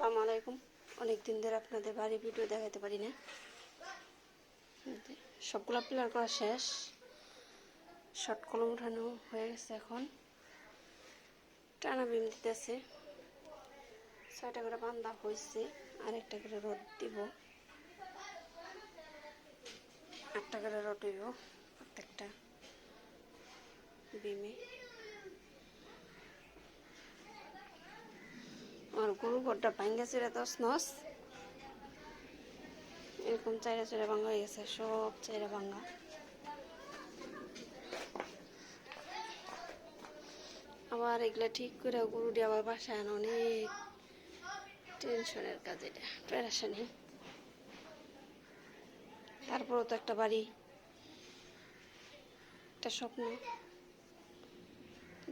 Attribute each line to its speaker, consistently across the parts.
Speaker 1: আসসালামু আলাইকুম। অনেক দিন ধরে আপনাদের বাড়ি ভিডিও দেখাতে পারি না। সবগুলো পিলার করা শেষ। শর্ট কলম উঠানো হয়ে গেছে এখন। টানা বিম দিতেছে। ছয়টা করে বান্ধা হয়েছে আর একটা করে রোদ দিব। আটটা করে রোদ দিব প্রত্যেকটা বিমে। আমার গরু ঘরটা ভাঙ্গা চুরে দশ নস। এরকম চাইরা চাইরা ভাঙ্গা হয়ে গেছে, সব চাইরা ভাঙ্গা। আবার এগুলা ঠিক করে গরু দিয়ে আবার বাসায় আনা অনেক টেনশনের কাজ এটা প্যারাশানি তারপরেও তো একটা বাড়ি, একটা স্বপ্ন।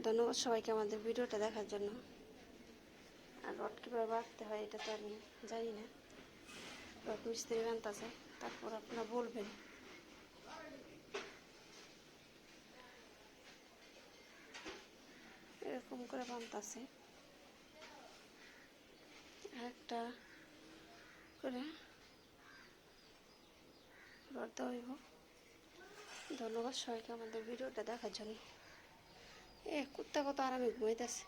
Speaker 1: ধন্যবাদ সবাইকে আমাদের ভিডিওটা দেখার জন্য। রড কীভাবে বাঁধতে হয় এটা তো আমি জানি না। রড মিস্ত্রি বানতেছে তারপর আপনারা বলবেন। এরকম করে বানতেছে। একটা করে রড হইব। ধন্যবাদ সবাইকে আমাদের ভিডিওটা দেখার জন্য। এ, কুত্তা কত আরামে ঘুমাইতেছে।